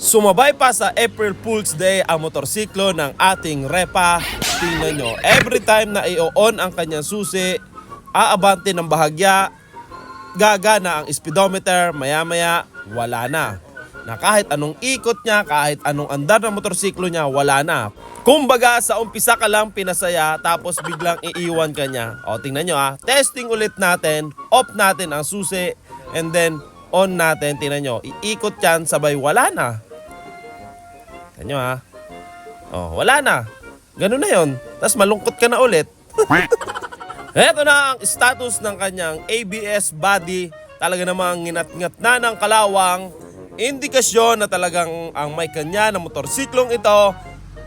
Sumabay pa sa April Fool's Day ang motorsiklo ng ating repa. Tingnan nyo, every time na i-on ang kanyang susi, aabante ng bahagya, gagana ang speedometer, maya-maya, wala na. Na kahit anong ikot niya, kahit anong andar ng motorsiklo niya, wala na. Kumbaga, sa umpisa ka lang pinasaya, tapos biglang iiwan ka niya. O, tingnan nyo ah, testing ulit natin, off natin ang susi, and then on natin, tingnan nyo, iikot yan, sabay wala na. Tingnan nyo ha. Oh, wala na. Ganun na yon. Tapos malungkot ka na ulit. Ito na ang status ng kanyang ABS body. Talaga namang nginat-ngat na ng kalawang. Indikasyon na talagang ang may kanya na motorsiklong ito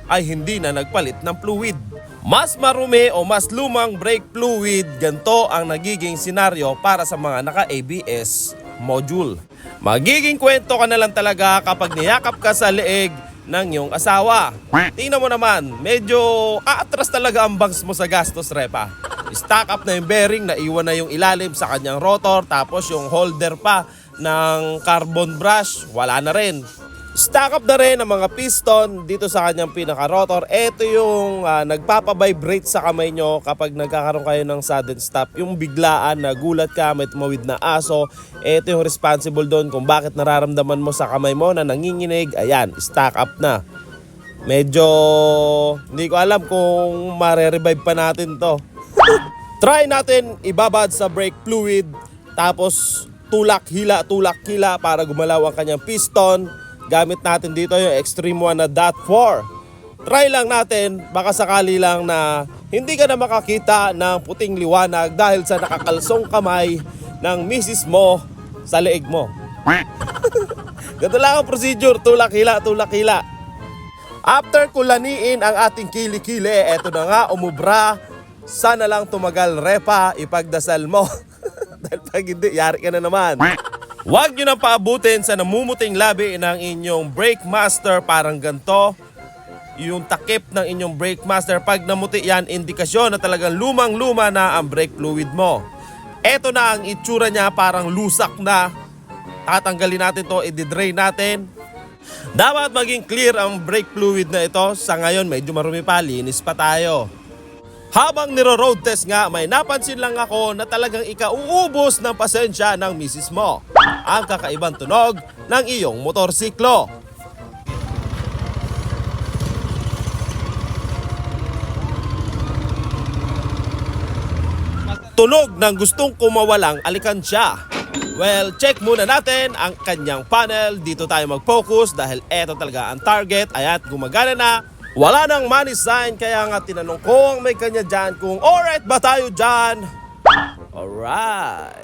ay hindi na nagpalit ng fluid. Mas marumi o mas lumang brake fluid, ganito ang nagiging senaryo para sa mga naka-ABS module. Magiging kwento ka na lang talaga kapag niyakap ka sa leeg ng iyong asawa. Tingnan mo naman, medyo aatras talaga ang bangs mo sa gastos, repa. Stock up na yung bearing, naiwan na yung ilalim sa kanyang rotor, tapos yung holder pa ng carbon brush, wala na rin. Stock up na rin ang mga piston dito sa kanyang pinaka-rotor. Ito yung ah, nagpapabibrate sa kamay nyo kapag nagkakaroon kayo ng sudden stop. Yung biglaan na gulat ka, may tumawid na aso. Ito yung responsible doon kung bakit nararamdaman mo sa kamay mo na nanginginig. Ayan, stock up na. Medyo hindi ko alam kung mare-revive pa natin to. Try natin ibabad sa brake fluid tapos tulak hila tulak hila para gumalaw ang kanyang piston. Gamit natin dito yung Extreme 1 na dot 4. Try lang natin baka sakali lang na hindi ka na makakita ng puting liwanag dahil sa nakakalsong kamay ng misis mo sa leeg mo. Ganito lang ang procedure, tulak hila, tulak hila. After kulaniin ang ating kilikili, eto na nga, umubra. Sana lang tumagal repa, ipagdasal mo. Dahil pag hindi, yari ka na naman. Huwag nyo nang paabutin sa namumuting labi ng inyong brake master parang ganto. Yung takip ng inyong brake master, pag namuti yan, indikasyon na talagang lumang-luma na ang brake fluid mo. Eto na ang itsura niya, parang lusak na. Tatanggalin natin to, i-drain natin. Dapat maging clear ang brake fluid na ito. Sa ngayon, medyo marumi pa, linis pa tayo. Habang niro-road test nga, may napansin lang ako na talagang ikauubos ng pasensya ng misis mo. Ang kakaibang tunog ng iyong motorsiklo. Tunog ng gustong kumawalang alikansya. Well, check muna natin ang kanyang panel. Dito tayo mag-focus dahil eto talaga ang target. Ayat, gumagana na. Wala nang money sign kaya nga tinanong ko ang may kanya dyan kung alright ba tayo dyan? Alright.